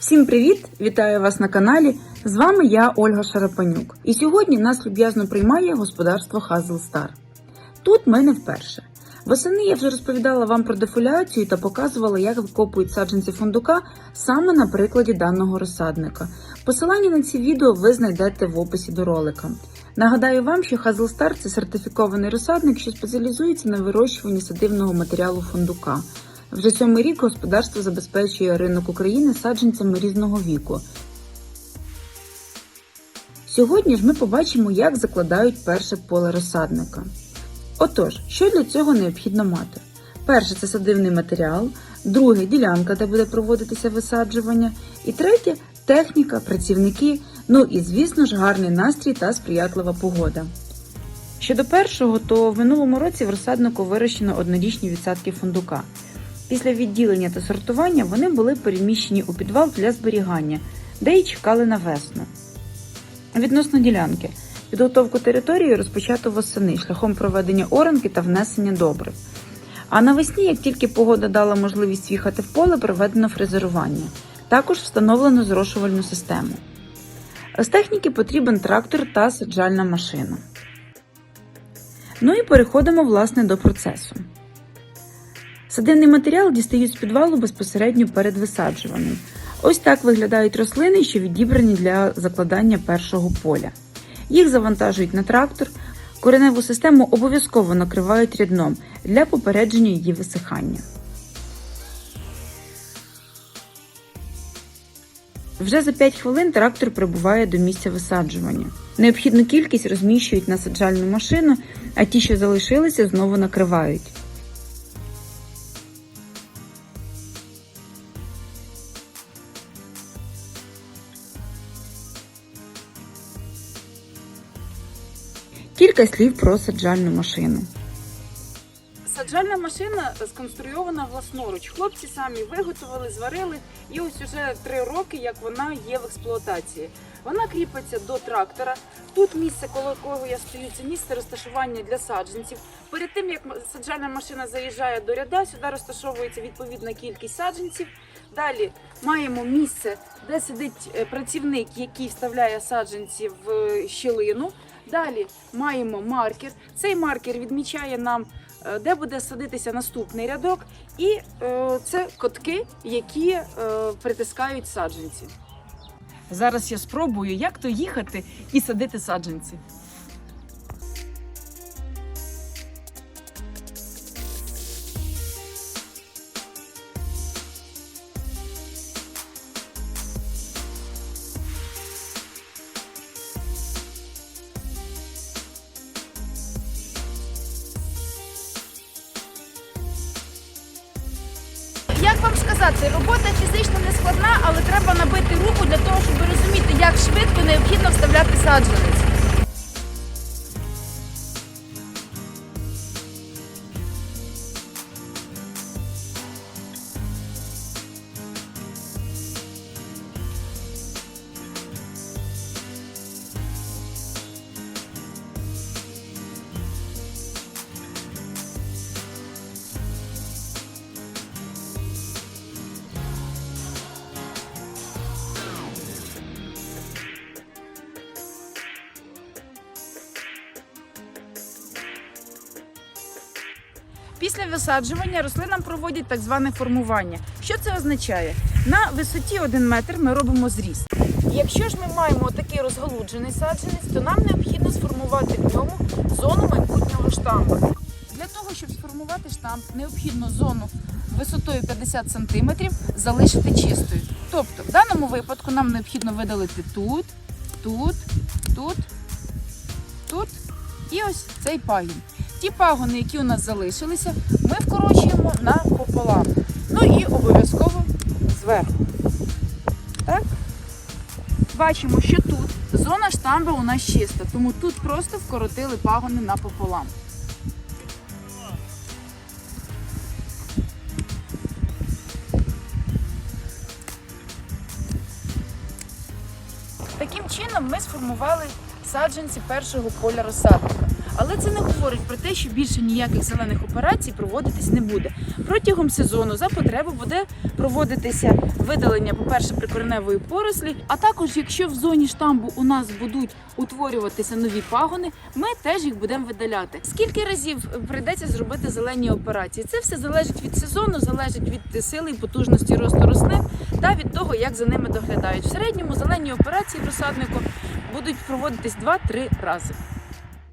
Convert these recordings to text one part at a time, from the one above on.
Всім привіт! Вітаю вас на каналі. З вами я, Ольга Шарапанюк. І сьогодні нас люб'язно приймає господарство Hazel Star. Тут ми не вперше. Восени я вже розповідала вам про дефоляцію та показувала, як викопують саджанці фундука саме на прикладі даного розсадника. Посилання на ці відео ви знайдете в описі до ролика. Нагадаю вам, що Star – це сертифікований розсадник, що спеціалізується на вирощуванні садивного матеріалу фундука. Вже сьомий рік господарство забезпечує ринок України саджанцями різного віку. Сьогодні ж ми побачимо, як закладають перше поле розсадника. Отож, що для цього необхідно мати? Перше це садивний матеріал, друге ділянка, де буде проводитися висаджування, і третє техніка, працівники, ну і, звісно ж, гарний настрій та сприятлива погода. Щодо першого, то в минулому році в розсаднику вирощено однорічні відсадки фундука. Після відділення та сортування вони були переміщені у підвал для зберігання, де й чекали на весну. Відносно ділянки, підготовку території розпочато восени шляхом проведення оранки та внесення добрив. А навесні, як тільки погода дала можливість в'їхати в поле, проведено фрезерування. Також встановлено зрошувальну систему. З техніки потрібен трактор та саджальна машина. Ну і переходимо власне до процесу. Садивний матеріал дістають з підвалу безпосередньо перед висаджуванням. Ось так виглядають рослини, що відібрані для закладання першого поля. Їх завантажують на трактор. Кореневу систему обов'язково накривають рядном для попередження її висихання. Вже за 5 хвилин трактор прибуває до місця висаджування. Необхідну кількість розміщують на саджальну машину, а ті, що залишилися, знову накривають. Кілька слів про саджальну машину. Саджальна машина сконструйована власноруч. Хлопці самі виготовили, зварили, і ось уже три роки, як вона є в експлуатації. Вона кріпиться до трактора. Тут місце, коло якого я стою, це місце розташування для саджанців. Перед тим як саджальна машина заїжджає до ряда, сюди розташовується відповідна кількість саджанців. Далі маємо місце, де сидить е, працівник, який вставляє саджанці в е, щілину. Далі маємо маркер. Цей маркер відмічає нам, е, де буде садитися наступний рядок, і е, це котки, які е, притискають саджанці. Зараз я спробую, як то їхати і садити саджанці. Сказати, робота фізично не складна, але треба набити руку для того, щоб розуміти, як швидко необхідно вставляти саджанець. Після висаджування рослинам проводять так зване формування. Що це означає? На висоті 1 метр ми робимо зріз. Якщо ж ми маємо такий розгалуджений саджанець, то нам необхідно сформувати в ньому зону майбутнього штампа. Для того, щоб сформувати штамп, необхідно зону висотою 50 см залишити чистою. Тобто, в даному випадку нам необхідно видалити тут, тут, тут, тут і ось цей пагін. Ті пагони, які у нас залишилися, ми вкорочуємо напополам. Ну і обов'язково зверху. Так? Бачимо, що тут зона штамби у нас чиста, тому тут просто вкоротили пагони напополам. Таким чином ми сформували саджанці першого поля розсадника. Але це не говорить про те, що більше ніяких зелених операцій проводитись не буде. Протягом сезону за потреби буде проводитися видалення, по-перше, прикореневої порослі. А також, якщо в зоні штамбу у нас будуть утворюватися нові пагони, ми теж їх будемо видаляти. Скільки разів прийдеться зробити зелені операції? Це все залежить від сезону, залежить від сили і потужності росту рослин та від того, як за ними доглядають. В середньому зелені операції в розсаднику будуть проводитись 2-3 рази.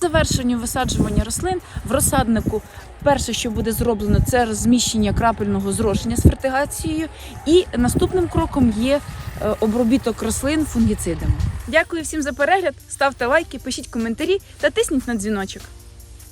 Завершенню висаджування рослин в розсаднику перше, що буде зроблено, це розміщення крапельного зрошення з фертигацією, і наступним кроком є е, обробіток рослин фунгіцидами. Дякую всім за перегляд. Ставте лайки, пишіть коментарі та тисніть на дзвіночок.